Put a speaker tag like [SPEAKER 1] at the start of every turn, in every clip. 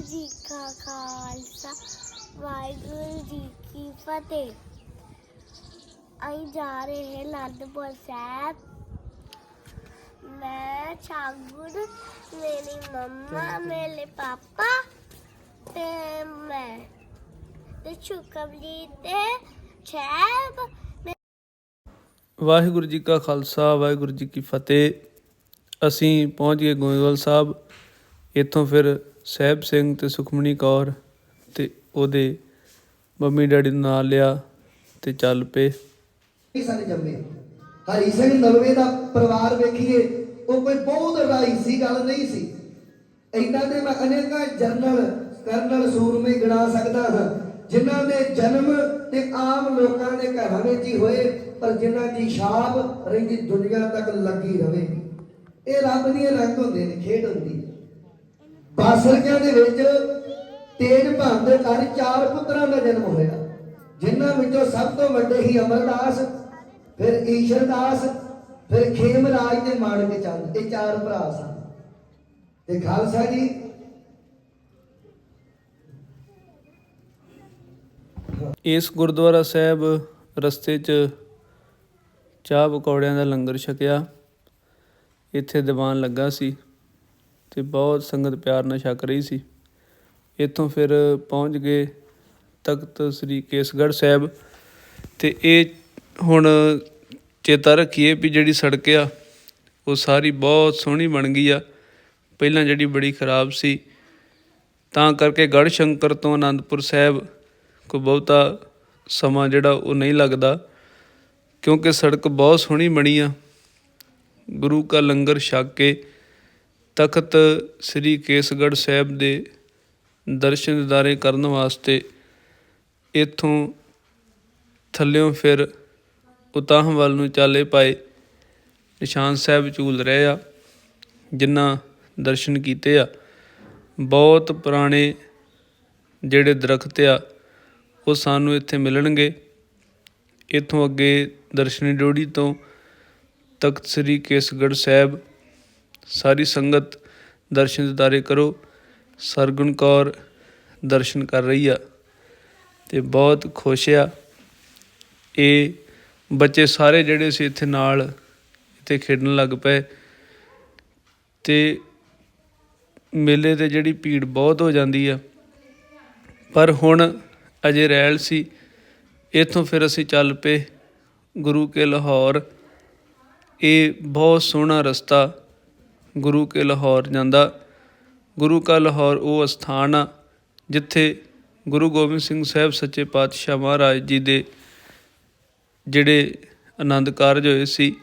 [SPEAKER 1] ਜੀ ਕਾ ਖਾਲਸਾ ਵਾਹਿਗੁਰੂ ਜੀ ਕੀ ਫਤਿਹ ਅਸੀਂ ਜਾ ਰਹੇ ਹਾਂ ਅਨੰਦਪੁਰ ਸਾਹਿਬ ਮੈਂ ਛਾਗੁਰ ਮੇਰੀ ਮੰਮਾ ਮੇਰੇ ਪਾਪਾ ਤੇ ਮੈਂ ਤੇ ਸ਼ੁਕਰਲੀ ਤੇ ਛੈਬ
[SPEAKER 2] ਵਾਹਿਗੁਰੂ ਜੀ ਕਾ ਖਾਲਸਾ ਵਾਹਿਗੁਰੂ ਜੀ ਕੀ ਫਤਿਹ। ਅਸੀਂ ਪਹੁੰਚ ਗਏ ਗੋਇੰਦਵਾਲ ਸਾਹਿਬ। ਇੱਥੋਂ ਫਿਰ ਸਹਿਬ ਸਿੰਘ ਤੇ ਸੁਖਮਣੀ ਕੌਰ ਤੇ ਉਹਦੇ ਮੰਮੀ ਡੈਡੀ ਨੂੰ ਨਾਲ ਲਿਆ ਤੇ ਚੱਲ ਪਏ।
[SPEAKER 3] ਸਨ ਜੰਮੇ। ਹਰੀ ਸਿੰਘ ਨਲਵੇ ਦਾ ਪਰਿਵਾਰ ਵੇਖੀਏ, ਉਹ ਕੋਈ ਬਹੁਤ ਰਾਈ ਸੀ, ਗੱਲ ਨਹੀਂ ਸੀ। ਇਹਨਾਂ ਦੇ ਮੈਂ ਅਨੇਕਾਂ ਜਰਨਲ, ਕਰਨਲ ਸੂਰਮੇ ਗਿਣਾ ਸਕਦਾ ਹਾਂ, ਜਿਨ੍ਹਾਂ ਦੇ ਜਨਮ ਤੇ ਆਮ ਲੋਕਾਂ ਦੇ ਘਰਾਂ ਵਿੱਚ ਹੀ ਹੋਏ, ਪਰ ਜਿਨ੍ਹਾਂ ਦੀ ਛਾਪ ਰਹਿੰਦੀ ਦੁਨੀਆ ਤੱਕ ਲੱਗੀ ਰਵੇ। ਇਹ ਰੱਬ ਦੀਆਂ ਰੰਗ ਹੁੰਦੇ ਨੇ, ਖੇਡ ਹੁੰਦੀ। ਹੈ ਦੇ ਵਿੱਚ ਤੇਜ ਭਾਨ ਦੇ ਘਰ ਚਾਰ ਪੁੱਤਰਾਂ ਦਾ ਜਨਮ ਹੋਇਆ। ਜਿਨ੍ਹਾਂ ਵਿੱਚੋਂ ਸਭ ਤੋਂ ਵੱਡੇ ਹੀ ਅਮਰਦਾਸ, ਫਿਰ ਈਸ਼ਰਦਾਸ, ਫਿਰ ਖੇਮਰਾਜ ਤੇ ਮਾਣਕ ਚੰਦ। ਇਹ ਚਾਰ ਭਰਾ ਸਨ। ਤੇ ਖਾਲਸਾ ਜੀ,
[SPEAKER 2] ਇਸ ਗੁਰਦੁਆਰਾ ਸਾਹਿਬ ਰਸਤੇ 'ਚ ਚਾਹ ਪਕੌੜਿਆਂ ਦਾ ਲੰਗਰ ਛਕਿਆ। ਇੱਥੇ ਦੀਵਾਨ ਲੱਗਾ ਸੀ। ਅਤੇ ਬਹੁਤ ਸੰਗਤ ਪਿਆਰ ਨਾਲ ਛਕ ਰਹੀ ਸੀ। ਇੱਥੋਂ ਫਿਰ ਪਹੁੰਚ ਗਏ ਤਖਤ ਸ੍ਰੀ ਕੇਸਗੜ੍ਹ ਸਾਹਿਬ ਅਤੇ ਇਹ ਹੁਣ ਚੇਤਾ ਰੱਖੀਏ ਵੀ ਜਿਹੜੀ ਸੜਕ ਆ, ਉਹ ਸਾਰੀ ਬਹੁਤ ਸੋਹਣੀ ਬਣ ਗਈ ਆ। ਪਹਿਲਾਂ ਜਿਹੜੀ ਬੜੀ ਖਰਾਬ ਸੀ, ਤਾਂ ਕਰਕੇ ਗੜ੍ਹ ਸ਼ੰਕਰ ਤੋਂ ਆਨੰਦਪੁਰ ਸਾਹਿਬ ਕੋਈ ਬਹੁਤਾ ਸਮਾਂ ਜਿਹੜਾ ਉਹ ਨਹੀਂ ਲੱਗਦਾ, ਕਿਉਂਕਿ ਸੜਕ ਬਹੁਤ ਸੋਹਣੀ ਬਣੀ ਆ। ਗੁਰੂ ਕਾ ਲੰਗਰ ਛਕ ਕੇ ਤਖਤ ਸ੍ਰੀ ਕੇਸਗੜ੍ਹ ਸਾਹਿਬ ਦੇ ਦਰਸ਼ਨ ਦਿਦਾਰੇ ਕਰਨ ਵਾਸਤੇ ਇੱਥੋਂ ਥੱਲਿਓਂ ਫਿਰ ਉਤਾਹ ਵੱਲ ਨੂੰ ਚਾਲੇ ਪਾਏ ਨਿਸ਼ਾਨ ਸਾਹਿਬ ਝੂਲ ਰਹੇ ਆ, ਜਿਨ੍ਹਾਂ ਦਰਸ਼ਨ ਕੀਤੇ ਆ। ਬਹੁਤ ਪੁਰਾਣੇ ਜਿਹੜੇ ਦਰਖਤ ਆ, ਉਹ ਸਾਨੂੰ ਇੱਥੇ ਮਿਲਣਗੇ। ਇੱਥੋਂ ਅੱਗੇ ਦਰਸ਼ਨੀ ਡੋੜੀ ਤੋਂ ਤਖਤ ਸ੍ਰੀ ਕੇਸਗੜ੍ਹ ਸਾਹਿਬ ਸਾਰੀ ਸੰਗਤ ਦਰਸ਼ਨ ਦਿਦਾਰੇ ਕਰੋ। ਸਰਗੁਣ ਕੌਰ ਦਰਸ਼ਨ ਕਰ ਰਹੀ ਆ ਤੇ ਬਹੁਤ ਖੁਸ਼ ਆ। ਇਹ ਬੱਚੇ ਸਾਰੇ ਜਿਹੜੇ ਸੀ ਇੱਥੇ ਨਾਲ ਇੱਥੇ ਖੇਡਣ ਲੱਗ ਪਏ ਤੇ ਮੇਲੇ ਤੇ ਜਿਹੜੀ ਭੀੜ ਬਹੁਤ ਹੋ ਜਾਂਦੀ ਆ। ਪਰ ਹੁਣ ਅਜੇ ਰੈਲ ਸੀ, ਇੱਥੋਂ ਫਿਰ ਅਸੀਂ ਚੱਲ ਪਏ ਗੁਰੂ ਕੇ ਲਾਹੌਰ। ਇਹ ਬਹੁਤ ਸੋਹਣਾ ਰਸਤਾ ਗੁਰੂ ਕੇ ਲਾਹੌਰ ਜਾਂਦਾ। ਗੁਰੂ ਕਾ ਲਾਹੌਰ ਉਹ ਸਥਾਨ ਆ ਜਿੱਥੇ ਗੁਰੂ ਗੋਬਿੰਦ ਸਿੰਘ ਸਾਹਿਬ ਸੱਚੇ ਪਾਤਸ਼ਾਹ ਮਹਾਰਾਜ ਜੀ ਦੇ ਜਿਹੜੇ ਆਨੰਦ ਕਾਰਜ ਹੋਏ ਸੀ,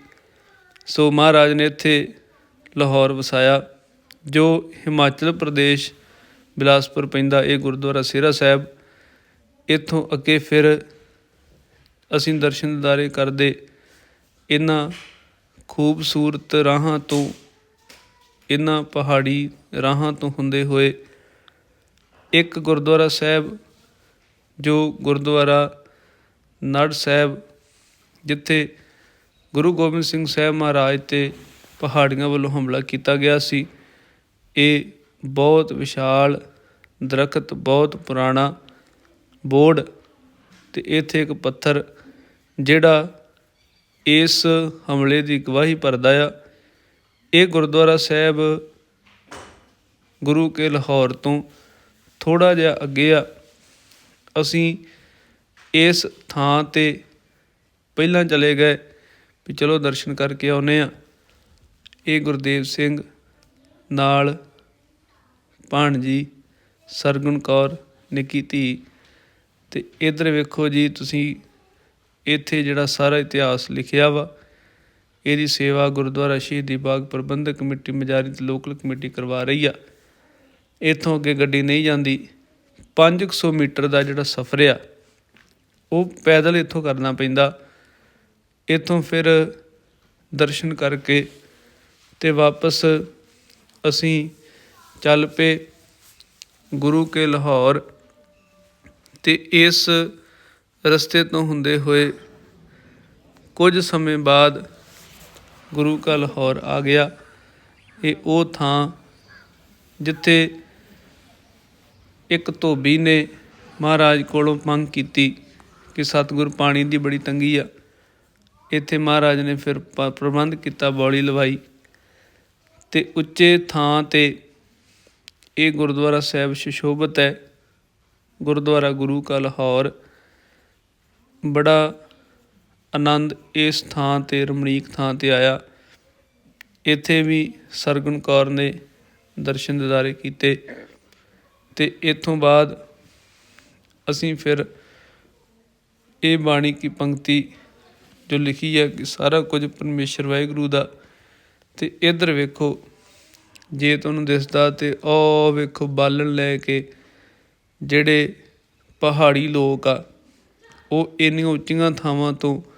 [SPEAKER 2] ਸੋ ਮਹਾਰਾਜ ਨੇ ਇੱਥੇ ਲਾਹੌਰ ਵਸਾਇਆ, ਜੋ ਹਿਮਾਚਲ ਪ੍ਰਦੇਸ਼ ਬਿਲਾਸਪੁਰ ਪੈਂਦਾ, ਇਹ ਗੁਰਦੁਆਰਾ ਸਿਹਰਾ ਸਾਹਿਬ। ਇੱਥੋਂ ਅੱਗੇ ਫਿਰ ਅਸੀਂ ਦਰਸ਼ਨ ਦਿਦਾਰੇ ਕਰਦੇ। ਇਹਨਾਂ ਖੂਬਸੂਰਤ ਰਾਹਾਂ ਤੋਂ ਇਹਨਾਂ ਪਹਾੜੀ ਰਾਹਾਂ ਤੋਂ ਹੁੰਦੇ ਹੋਏ ਇੱਕ ਗੁਰਦੁਆਰਾ ਸਾਹਿਬ, ਜੋ ਗੁਰਦੁਆਰਾ ਨੜ ਸਾਹਿਬ, ਜਿੱਥੇ ਗੁਰੂ ਗੋਬਿੰਦ ਸਿੰਘ ਸਾਹਿਬ ਮਹਾਰਾਜ ਤੇ ਪਹਾੜੀਆਂ ਵੱਲੋਂ ਹਮਲਾ ਕੀਤਾ ਗਿਆ ਸੀ, ਇਹ ਬਹੁਤ ਵਿਸ਼ਾਲ ਦਰਖਤ, ਬਹੁਤ ਪੁਰਾਣਾ ਬੋਰਡ ਤੇ ਇੱਥੇ ਇੱਕ ਪੱਥਰ ਜਿਹੜਾ ਇਸ ਹਮਲੇ ਦੀ ਗਵਾਹੀ ਭਰਦਾ ਆ। ਇਹ ਗੁਰਦੁਆਰਾ ਸਾਹਿਬ ਗੁਰੂ ਕੇ ਲਾਹੌਰ ਤੋਂ ਥੋੜਾ ਜਿਹਾ ਅੱਗੇ ਆ। ਅਸੀਂ ਇਸ ਥਾਂ ਤੇ ਪਹਿਲਾਂ ਚਲੇ ਗਏ ਵੀ ਚਲੋ ਦਰਸ਼ਨ ਕਰਕੇ ਆਉਨੇ ਆ ਇਹ ਗੁਰਦੇਵ ਸਿੰਘ ਨਾਲ ਭਾਣਜੀ ਸਰਗੁਣ ਕੌਰ, ਨਿੱਕੀ ਧੀ। ਤੇ ਇਧਰ ਵੇਖੋ ਜੀ, ਤੁਸੀਂ ਇੱਥੇ ਜਿਹੜਾ ਸਾਰਾ ਇਤਿਹਾਸ ਲਿਖਿਆ ਵਾ ਇਹਦੀ ਸੇਵਾ ਗੁਰਦੁਆਰਾ ਸ਼ਹੀਦੀ ਬਾਗ ਪ੍ਰਬੰਧਕ ਕਮੇਟੀ ਮਜਾਰੀ ਤੇ ਲੋਕਲ ਕਮੇਟੀ ਕਰਵਾ ਰਹੀ ਆ। ਇੱਥੋਂ ਅੱਗੇ ਗੱਡੀ ਨਹੀਂ ਜਾਂਦੀ 500 ਮੀਟਰ ਦਾ ਜਿਹੜਾ ਸਫ਼ਰ ਆ, ਉਹ ਪੈਦਲ ਇੱਥੋਂ ਕਰਨਾ ਪੈਂਦਾ। ਇੱਥੋਂ ਫਿਰ ਦਰਸ਼ਨ ਕਰਕੇ ਤੇ ਵਾਪਸ ਅਸੀਂ ਚੱਲ ਪਏ ਗੁਰੂ ਕੇ ਲਾਹੌਰ ਤੇ ਇਸ ਰਸਤੇ ਤੋਂ ਹੁੰਦੇ ਹੋਏ ਕੁਝ ਸਮੇਂ ਬਾਅਦ ਗੁਰੂ ਕਾ ਲਾਹੌਰ ਆ ਗਿਆ। ਇਹ ਉਹ ਥਾਂ ਜਿੱਥੇ ਇੱਕ ਧੋਬੀ ਨੇ ਮਹਾਰਾਜ ਕੋਲੋਂ ਮੰਗ ਕੀਤੀ ਕਿ ਸਤਿਗੁਰ ਪਾਣੀ ਦੀ ਬੜੀ ਤੰਗੀ ਆ। ਇੱਥੇ ਮਹਾਰਾਜ ਨੇ ਫਿਰ ਪ੍ਰਬੰਧ ਕੀਤਾ, ਬੌਲੀ ਲਵਾਈ ਤੇ ਉੱਚੇ ਥਾਂ ਤੇ ਇਹ ਗੁਰਦੁਆਰਾ ਸਾਹਿਬ ਸੁਸ਼ੋਭਿਤ ਹੈ। ਗੁਰਦੁਆਰਾ ਗੁਰੂ ਕਾ ਲਾਹੌਰ ਬੜਾ ਆਨੰਦ ਇਸ ਥਾਂ ਤੇ, ਰਮਣੀਕ ਥਾਂ ਤੇ ਆਇਆ। ਇੱਥੇ ਵੀ ਸਰਗੁਣ ਕੌਰ ਨੇ ਦਰਸ਼ਨ ਦਿਦਾਰੇ ਕੀਤੇ ਤੇ ਇਥੋਂ ਬਾਅਦ ਅਸੀਂ ਫਿਰ ਇਹ ਬਾਣੀ ਕੀ ਪੰਕਤੀ ਜੋ ਲਿਖੀ ਹੈ ਕਿ ਸਾਰਾ ਕੁਝ ਪਰਮੇਸ਼ਰ ਵਾਹਿਗੁਰੂ ਦਾ। ਤੇ ਇਧਰ ਵੇਖੋ, ਜੇ ਤੁਹਾਨੂੰ ਦਿਸਦਾ ਤੇ ਉਹ ਵੇਖੋ ਬਾਲਣ ਲੈ ਕੇ ਜਿਹੜੇ ਪਹਾੜੀ ਲੋਕ ਆ, ਉਹ ਇੰਨੀਆਂ ਉੱਚੀਆਂ ਥਾਵਾਂ ਤੋਂ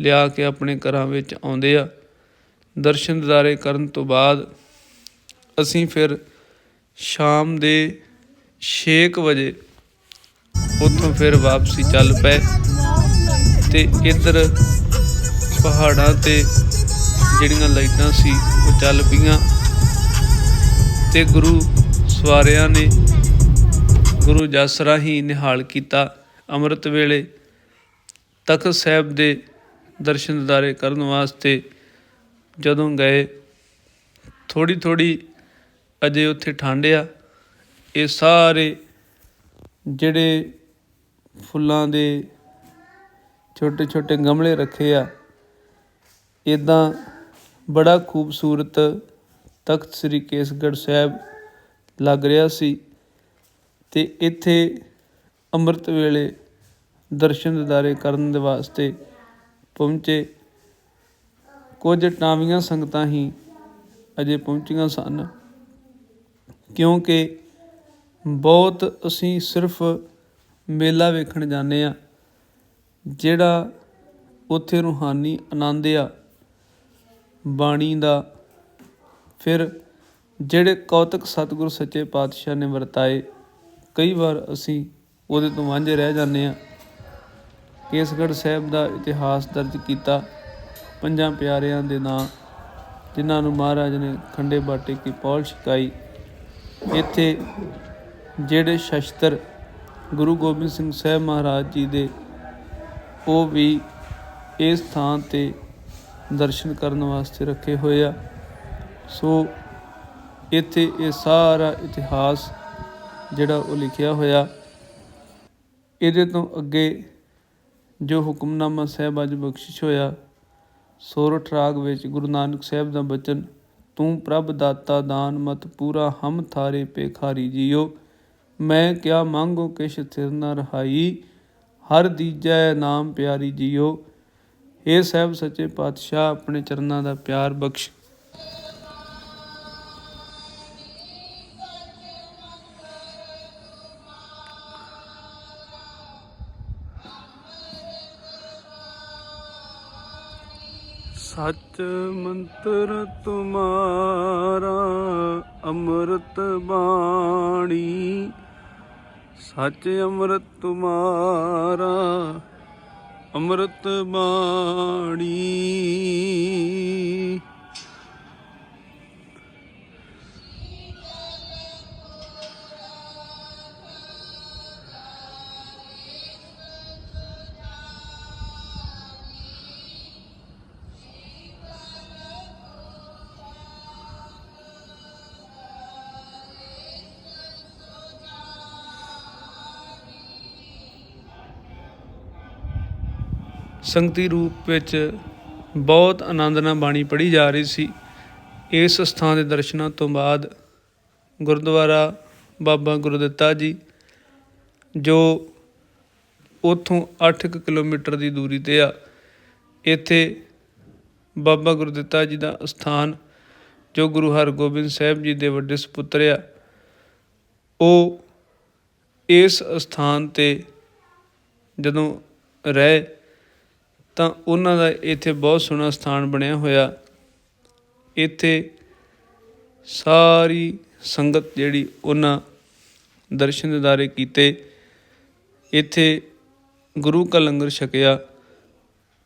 [SPEAKER 2] ਲਿਆ ਕੇ ਆਪਣੇ ਘਰਾਂ ਵਿੱਚ ਆਉਂਦੇ ਆ। ਦਰਸ਼ਨ ਦਿਦਾਰੇ ਕਰਨ ਤੋਂ ਬਾਅਦ ਅਸੀਂ ਫਿਰ ਸ਼ਾਮ ਦੇ 6 ਵਜੇ ਉੱਥੋਂ ਫਿਰ ਵਾਪਸੀ ਚੱਲ ਪਏ ਤੇ ਇੱਧਰ ਪਹਾੜਾਂ ਤੇ ਜਿਹੜੀਆਂ ਲਾਈਟਾਂ ਸੀ ਉਹ ਚੱਲ ਪਈਆਂ ਤੇ ਗੁਰੂ ਸਵਾਰਿਆਂ ਨੇ ਗੁਰੂ ਜਸ ਰਾਹੀਂ ਨਿਹਾਲ ਕੀਤਾ। ਅੰਮ੍ਰਿਤ ਵੇਲੇ ਤਖਤ ਸਾਹਿਬ ਦੇ ਦਰਸ਼ਨ ਦਿਦਾਰੇ ਕਰਨ ਵਾਸਤੇ ਜਦੋਂ ਗਏ ਥੋੜੀ ਥੋੜੀ ਅਜੇ ਉੱਥੇ ਠੰਡ ਆ ਇਹ ਸਾਰੇ ਜਿਹੜੇ ਫੁੱਲਾਂ ਦੇ ਛੋਟੇ ਛੋਟੇ ਗਮਲੇ ਰੱਖੇ ਆ ਇਦਾਂ ਬੜਾ ਖੂਬਸੂਰਤ ਤਖਤ ਸ੍ਰੀ ਕੇਸਗੜ੍ਹ ਸਾਹਿਬ ਲੱਗ ਰਿਹਾ ਸੀ ਤੇ ਇੱਥੇ ਅੰਮ੍ਰਿਤ ਵੇਲੇ ਦਰਸ਼ਨ ਦਿਦਾਰੇ ਕਰਨ ਦੇ ਵਾਸਤੇ ਪਹੁੰਚੇ। ਕੁਝ ਟਾਵੀਆਂ ਸੰਗਤਾਂ ਹੀ ਅਜੇ ਪਹੁੰਚੀਆਂ ਸਨ, ਕਿਉਂਕਿ ਬਹੁਤ ਅਸੀਂ ਸਿਰਫ ਮੇਲਾ ਵੇਖਣ ਜਾਂਦੇ ਆ ਜਿਹੜਾ ਉੱਥੇ ਰੂਹਾਨੀ ਆਨੰਦ ਆ, ਬਾਣੀ ਦਾ, ਫਿਰ ਜਿਹੜੇ ਕੌਤਕ ਸਤਿਗੁਰ ਸੱਚੇ ਪਾਤਸ਼ਾਹ ਨੇ ਵਰਤਾਏ, ਕਈ ਵਾਰ ਅਸੀਂ ਉਹਦੇ ਤੋਂ ਵਾਂਝੇ ਰਹਿ ਜਾਂਦੇ ਆ ਕੇਸਗੜ੍ਹ ਸਾਹਿਬ ਦਾ ਇਤਿਹਾਸ ਦਰਜ ਕੀਤਾ। ਪੰਜਾਂ ਪਿਆਰਿਆਂ ਦੇ ਨਾਂ, ਜਿਨ੍ਹਾਂ ਨੂੰ ਮਹਾਰਾਜ ਨੇ ਖੰਡੇ ਬਾਟੇ ਕੀ ਪੌਲ ਛਕਾਈ। ਇੱਥੇ ਜਿਹੜੇ ਸ਼ਸਤਰ ਗੁਰੂ ਗੋਬਿੰਦ ਸਿੰਘ ਸਾਹਿਬ ਮਹਾਰਾਜ ਜੀ ਦੇ, ਉਹ ਵੀ ਇਸ ਥਾਂ ਤੇ ਦਰਸ਼ਨ ਕਰਨ ਵਾਸਤੇ ਰੱਖੇ ਹੋਏ ਆ। ਸੋ ਇੱਥੇ ਇਹ ਸਾਰਾ ਇਤਿਹਾਸ ਜਿਹੜਾ ਉਹ ਲਿਖਿਆ ਹੋਇਆ, ਇਹਦੇ ਤੋਂ ਅੱਗੇ ਜੋ ਹੁਕਮਨਾਮਾ ਸਾਹਿਬ ਅੱਜ ਬਖਸ਼ਿਸ਼ ਹੋਇਆ ਸੋਰਠ ਰਾਗ ਵਿੱਚ ਗੁਰੂ ਨਾਨਕ ਸਾਹਿਬ ਦਾ ਬਚਨ, ਤੂੰ ਪ੍ਰਭ ਦਾਤਾ ਦਾਨ ਮਤ ਪੂਰਾ ਹਮ ਥਾਰੇ ਪੇਖਾਰੀ ਜਿਓ। ਮੈਂ ਕਿਆ ਮੰਗੋ ਕਿਛ ਥਿਰ ਨਾ ਰਹਾਈ। ਹਰ ਦੀਜੈ ਨਾਮ ਪਿਆਰੀ ਜਿਓ। ਇਹ ਸਾਹਿਬ ਸੱਚੇ ਪਾਤਸ਼ਾਹ, ਆਪਣੇ ਚਰਨਾਂ ਦਾ ਪਿਆਰ ਬਖਸ਼। ਸਚ ਮੰਤਰ ਤੁਮਾਰਾ ਅੰਮ੍ਰਿਤ ਬਾਣੀ। ਸਚ ਅੰਮ੍ਰਿਤ ਤੁਮਾਰਾ ਅੰਮ੍ਰਿਤ ਬਾਣੀ। ਸੰਗਤੀ ਰੂਪ ਵਿੱਚ ਬਹੁਤ ਆਨੰਦ ਨਾਲ ਬਾਣੀ ਪੜ੍ਹੀ ਜਾ ਰਹੀ ਸੀ। ਇਸ ਸਥਾਨ ਦੇ ਦਰਸ਼ਨਾਂ ਤੋਂ ਬਾਅਦ ਗੁਰਦੁਆਰਾ ਬਾਬਾ ਗੁਰਦਿੱਤਾ ਜੀ, ਜੋ ਉਥੋਂ 8 ਕਿਲੋਮੀਟਰ ਦੀ ਦੂਰੀ ਤੇ ਆ, ਇੱਥੇ ਬਾਬਾ ਗੁਰਦਿੱਤਾ ਜੀ ਦਾ ਸਥਾਨ, ਜੋ ਗੁਰੂ ਹਰਗੋਬਿੰਦ ਸਾਹਿਬ ਜੀ ਦੇ ਵੱਡੇ ਸੁਪੁੱਤਰ ਆ, ਉਹ ਇਸ ਸਥਾਨ ਤੇ ਜਦੋਂ ਰਹੇ ਤਾਂ ਉਹਨਾਂ ਦਾ ਇੱਥੇ ਬਹੁਤ ਸੋਹਣਾ ਸਥਾਨ ਬਣਿਆ ਹੋਇਆ। ਇੱਥੇ ਸਾਰੀ ਸੰਗਤ ਜਿਹੜੀ ਉਹਨਾਂ ਦਰਸ਼ਨ ਦਿਦਾਰੇ ਕੀਤੇ। ਇੱਥੇ ਗੁਰੂ ਕਾ ਲੰਗਰ ਛਕਿਆ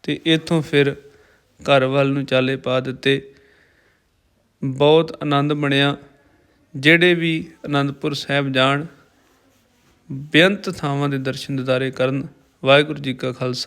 [SPEAKER 2] ਤੇ ਇੱਥੋਂ ਫਿਰ ਘਰ ਵੱਲ ਨੂੰ ਚਾਲੇ ਪਾ ਦਿੱਤੇ। ਬਹੁਤ ਆਨੰਦ ਬਣਿਆ। ਜਿਹੜੇ ਵੀ ਆਨੰਦਪੁਰ ਸਾਹਿਬ ਜਾਣ, ਬੇਅੰਤ ਥਾਵਾਂ ਦੇ ਦਰਸ਼ਨ ਦਿਦਾਰੇ ਕਰਨ। ਵਾਹਿਗੁਰੂ ਜੀ ਕਾ ਖਾਲਸਾ।